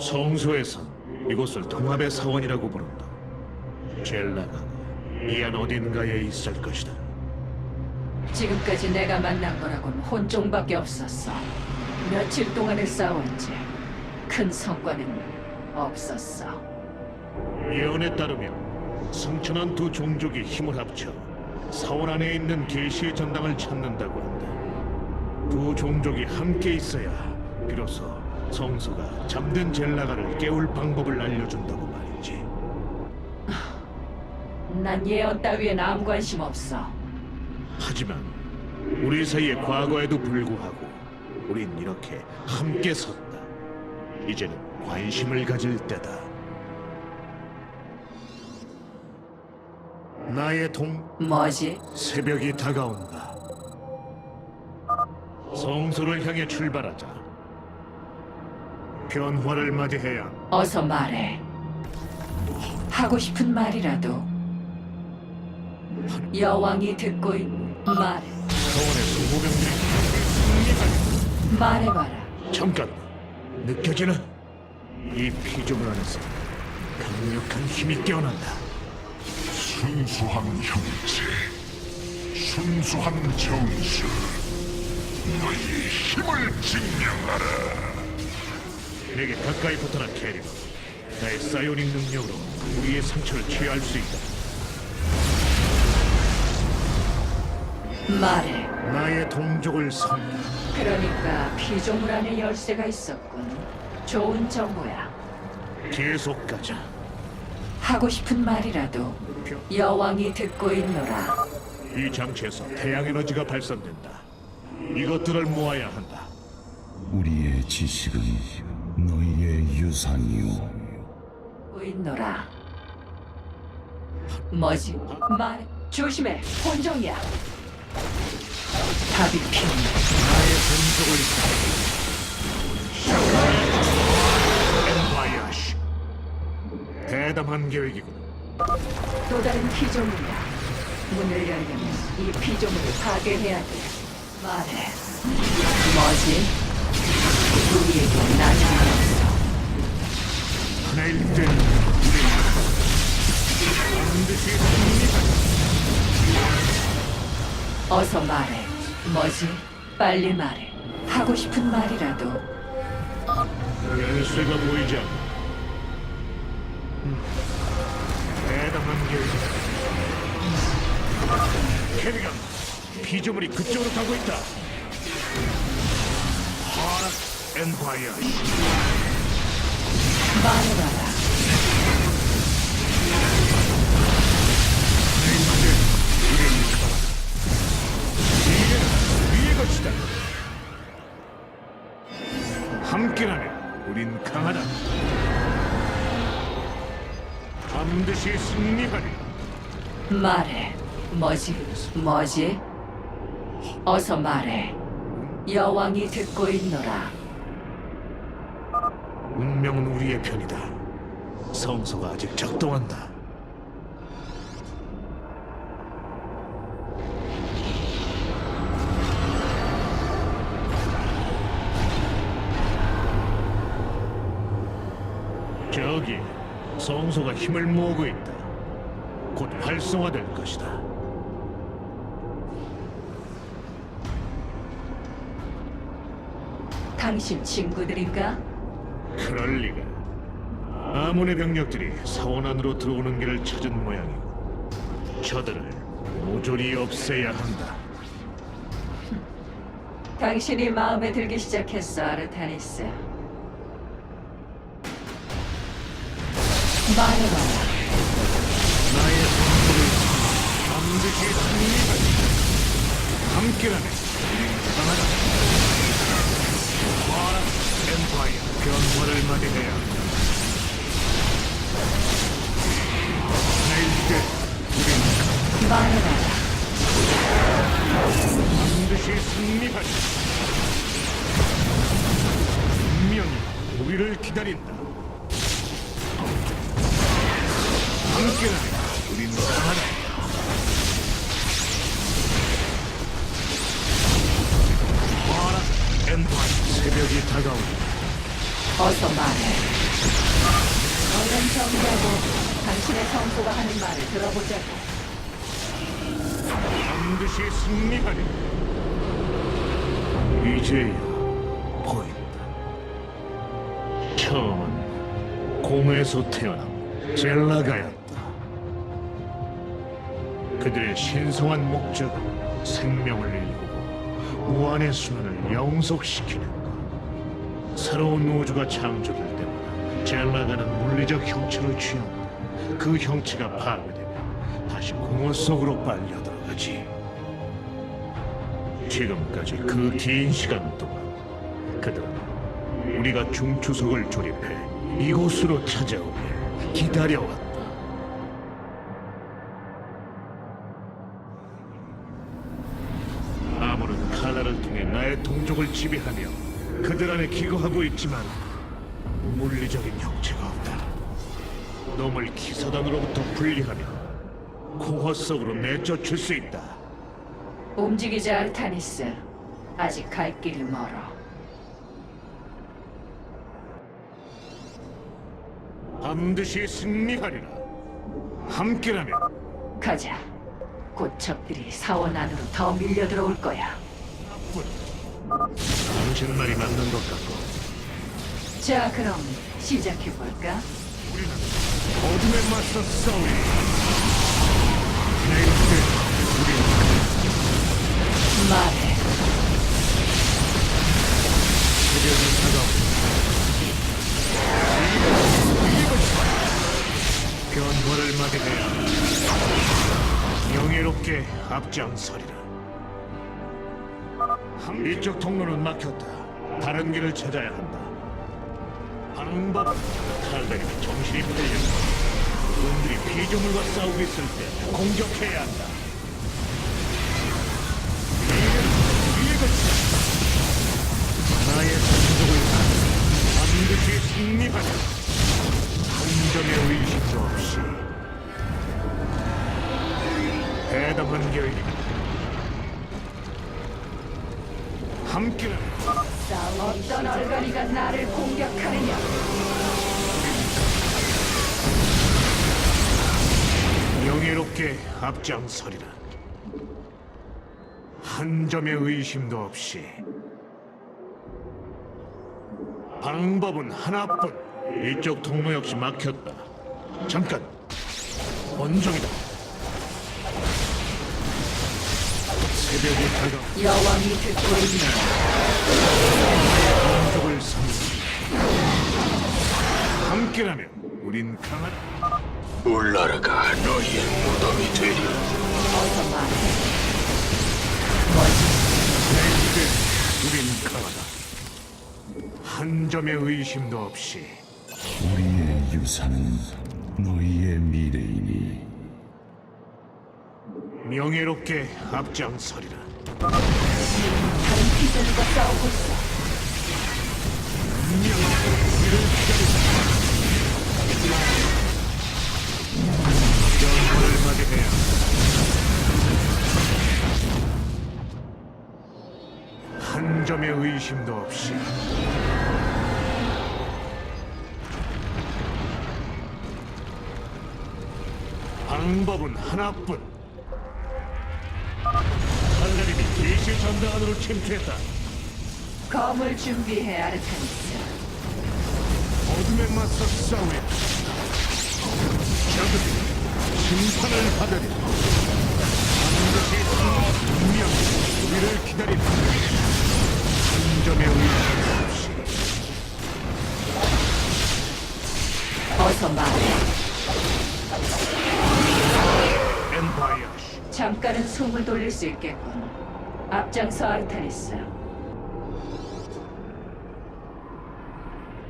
성소에선 이곳을 통합의 사원이라고 부른다. 젤라가 이 안 어딘가에 있을 것이다. 지금까지 내가 만난 거라고는 혼종밖에 없었어. 며칠 동안을 싸웠지. 큰 성과는 없었어. 예언에 따르면 승천한 두 종족이 힘을 합쳐 사원 안에 있는 계시의 전당을 찾는다고 한다. 두 종족이 함께 있어야 비로소 성소가 잠든 젤라가를 깨울 방법을 알려준다고 말이지. 난 예언 따위엔 아무 관심 없어. 하지만 우리 사이의 과거에도 불구하고 우린 이렇게 함께 섰다. 이제는 관심을 가질 때다. 나의 동 뭐지? 새벽이 다가온다. 성소를 향해 출발하자. 변화를 맞이해야 어서 말해. 하고 싶은 말이라도. 여왕이 듣고 있... 말해. 서원의 수호병들이 승리하리. 말해봐라. 잠깐 느껴지나? 이 피조물 안에서 강력한 힘이 깨어난다. 순수한 형제, 순수한 정수, 너희의 힘을 증명하라. 내게 가까이 붙어라 캐리. 나의 사이오닉 능력으로 우리의 상처를 치유할 수 있다. 말해. 나의 동족을 선. 그러니까 피조물 안에 열쇠가 있었군. 좋은 정보야. 계속 가자. 하고 싶은 말이라도 여왕이 듣고 있노라. 이 장치에서 태양 에너지가 발산된다. 이것들을 모아야 한다. 우리의 지식은 너희의 유산이오. 듣고 있노라. 뭐지? 말 조심해. 혼종이야. 답이 필요해. 나의 동족을 엠파이어시. 대담한 계획이군. 또 다른 피조물이야. 문을 열려면 이 피조물을 파괴해야 돼. 말해. 뭐지? 어서 말해. 뭐지? 빨리 말해. 하고 싶은 말이라도 열쇠가 보이지 않아. 음, 대담한 계획이다. 캐리건, 피조물이 그쪽으로 가고 있다. 하락 엠파이어. 말해봐라. 이게 우리의 것이다. 함께라면 우린 강하다. 반드시 승리하리. 말해. 뭐지? 뭐지? 어서 말해. 여왕이 듣고 있노라. 운명은 우리의 편이다. 성소가 아직 작동한다. 저기 성소가 힘을 모으고 있다. 곧 활성화될 것이다. 당신 친구들인가? 그럴 리가. 아몬의 병력들이 사원 안으로 들어오는 길을 찾은 모양이고 저들을 모조리 없애야 한다. 당신이 마음에 들기 시작했어, 아르타니스. 말해봐라. 나의 선수를 반드시 승리하리. 함께라면 강하다. 엠파이어 변화를 맞이해야 한다. 내일 때 우린 말해봐라. 반드시 승리하리. 분명히 우리를 기다린다. 함께라면 우린 강하다. 와라 엠파이어 새벽이 다가온다. 어서 말해. 얼른 정리하고 당신의 성소가 하는 말을 들어보자고. 반드시 승리하리. 이제야 보인다. 처음은 공에서 태어난 젤라가였다. 그들의 신성한 목적은 생명을 일구고 무한의 순환을 영속시키는 것. 새로운 우주가 창조될 때마다 젤라가는 물리적 형체를 취한다. 그 형체가 파괴되면 다시 공허 속으로 빨려 들어가지. 지금까지 그 긴 시간 동안 그들은 우리가 중추석을 조립해 이곳으로 찾아오길 기다려왔다. 아무는 칼라를 통해 나의 동족을 지배하며 그들 안에 기거하고 있지만 물리적인 형체가 없다. 놈을 기사단으로부터 분리하며 공허 속으로 내쫓을 수 있다. 움직이자 아르타니스. 아직 갈 길이 멀어. 반드시 승리하리라. 함께라면 가자. 곧 적들이 사원 안으로 더 밀려 들어올 거야. 당신 말이 맞는 것 같고 자, 그럼 시작해 볼까? 우리는 어둠에 맞서 싸우리. 내 이때 우리는 말해. 새벽이 다가온다. 변화를 맞이해야 명예롭게 앞장서리라. 이쪽 통로는 막혔다. 다른 길을 찾아야 한다. 방법 칼날이 정신이 팔렸다. 놈들이 피조물과 싸우고 있을 때 공격해야 한다. 이것이 나의 선족을 반드시 승리하자. 한 점의 의심도 없이 대담한 결의입니다. 함께라면 어떤 얼간이가 나를 공격하느냐? 명예롭게 앞장서리라. 한 점의 의심도 없이 방법은 하나뿐. 이쪽 통로 역시 막혔다. 잠깐. 원정이다. 새벽이 다가 여왕이 듣고 있노라. 동족을 섬기. 함께라면 우린 강한. 울라라가 너희의 무덤이 되리. 어서 말해. 뭐지? 내 우린 강하다. 한 점의 의심도 없이 우리의 유산은 너희의 미래이니 명예롭게 앞장서리라. 다른 피조물과 싸우고 있어. 점의 의심도 없이 방법은 하나뿐 칼날림이 계시 전당 안으로 침투했다 검을 준비해 아르타니스. 어둠에 맞서 싸우리 저들이 심판을 받으리 반드시 분명 우리를 기다린다 한 점의 없이 어서 말해. 엠파이어 잠깐은 숨을 돌릴 수 있겠군. 앞장서 아르타니스.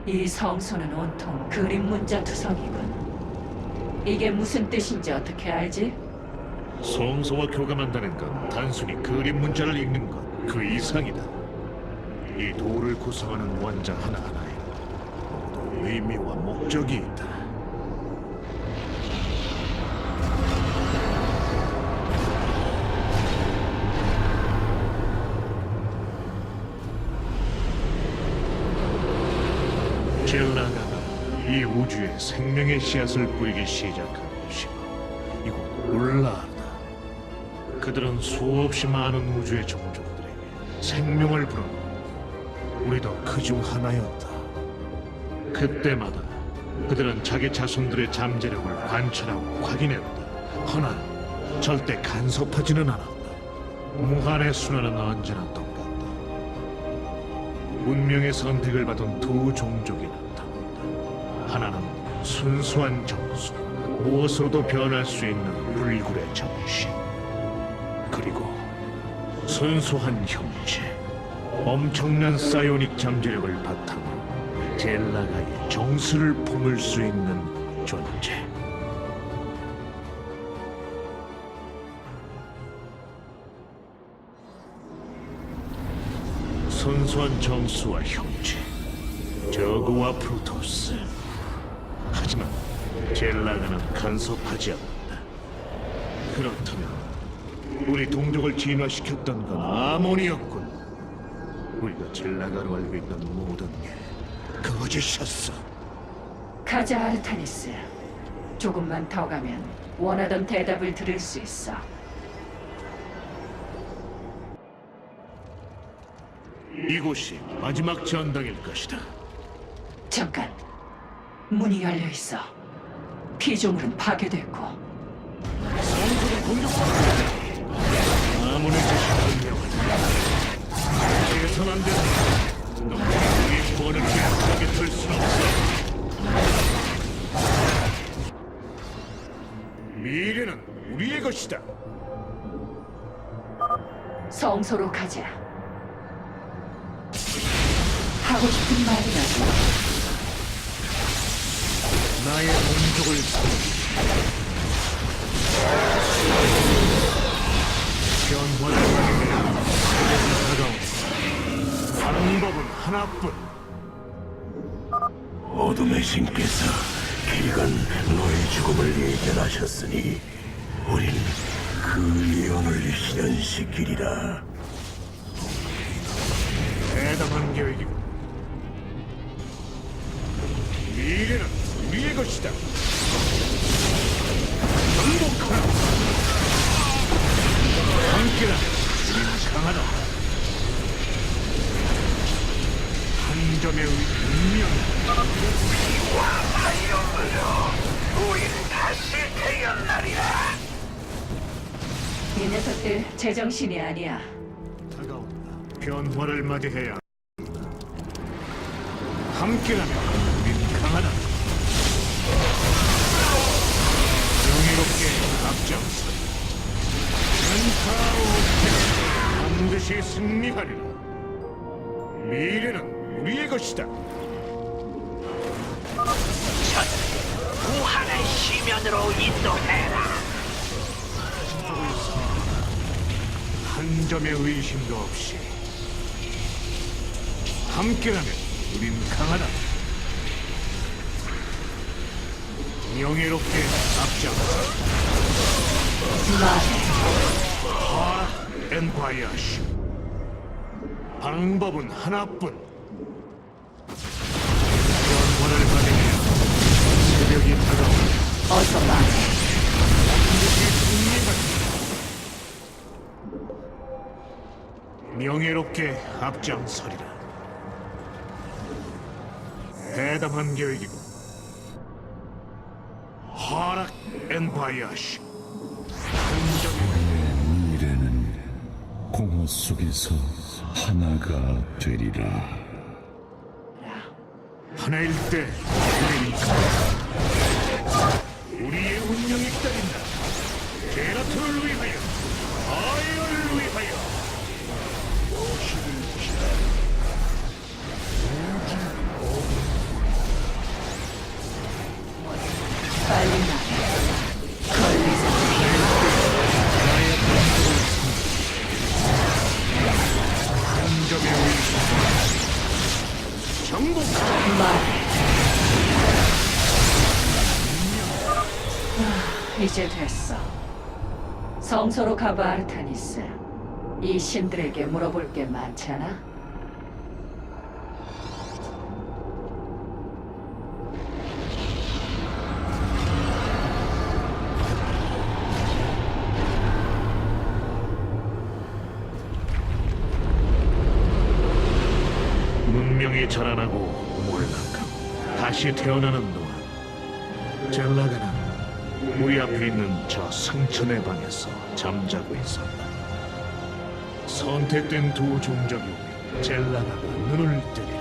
이 성소는 온통 그림 문자 투성이군. 이게 무슨 뜻인지 어떻게 알지? 성소와 교감한다는 건 단순히 그림 문자를 읽는 것 그 이상이다. 이 돌을 구성하는 원자 하나하나에 모두 의미와 목적이 있다. 우주에 생명의 씨앗을 뿌리기 시작한 곳이고 이곳 울라르다. 그들은 수없이 많은 우주의 종족들에게 생명을 불어넣고 우리도 그 중 하나였다. 그때마다 그들은 자기 자손들의 잠재력을 관찰하고 확인했다. 허나 절대 간섭하지는 않았다. 무한의 순환은 언제나 똑같다. 운명의 선택을 받은 두 종족이 나타난다. 하나는 순수한 정수, 무엇으로도 변할 수 있는 불굴의 정신. 그리고 순수한 형체, 엄청난 사이오닉 잠재력을 바탕으로 젤라가의 정수를 품을 수 있는 존재. 순수한 정수와 형체, 저그와 프로토스. 하지만 젤라가는 간섭하지 않는다. 그렇다면 우리 동족을 진화시켰던 건 아몬이었군. 우리가 젤라가로 알고 있는 모든 게 거짓이었어. 가자 아르타니스. 조금만 더 가면 원하던 대답을 들을 수 있어. 이곳이 마지막 전당일 것이다. 잠깐. 문이 열려 있어. 피조물은 파괴됐고 성소를 공격받고 아몬의 뜻이 분명하다. 해선 안 된다. 너 우리의 구원을 계속하게 될순 없어. 미래는 우리의 것이다. 성소로 가자. 하고 싶은 말이라도 나의 동족을. 변화를 다가온 방법은 하나뿐. 어둠의 신께서 기간 너의 죽음을 예견하셨으니 우린 그 예언을 실현시키리라. 대담한 계획이고 미래는 우리의 것이다. 정복하라. 함께라면 우리는 강하다. 한 점의 운명. 우린 다시 태어나리라. 이 녀석들 제정신이 아니야. 다가온다. 변화를 맞이해야. 함께라면 명예롭게 앞장서. 반드시 승리하리라. 미래는 우리의 것이다. 무한의 시면으로 인도해라. 한 점의 의심도 없이 함께라면 우린 강하다. 명예롭게 앞장서. 엔파이어시. 방법은 하나뿐. 변화를 가리며 새벽이 다가온다 어서 승리하리라 명예롭게 앞장서리라. 대담한 계획이고 엔파이어시 한점의 미래는 공허 속에서 하나가 되리라. 하나일 때. 우리의 운명이. 제라토를 위하여, 아이 성서로 가봐 아르타니스. 이 신들에게 물어볼 게 많잖아. 문명이 자라나고 몰락하고 다시 태어나는 동안 젤라가 앞에 있는 저 승천의 방에서 잠자고 있었다. 선택된 두 종족이 오면 젤라가가 눈을 뜨리라.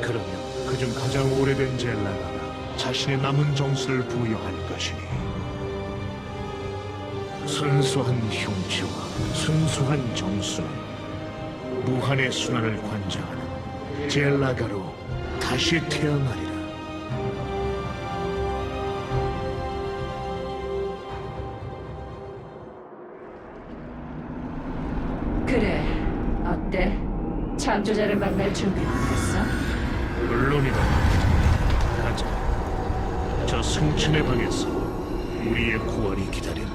그러면 그중 가장 오래된 젤라가가 자신의 남은 정수를 부여할 것이니 순수한 흉치와 순수한 정수는 무한의 순환을 관장하는 젤라가로 다시 태어나리 그래, 어때? 창조자를 만날 준비는 됐어? 물론이다. 가자. 저 승천의 방에서 우리의 구원이 기다린다.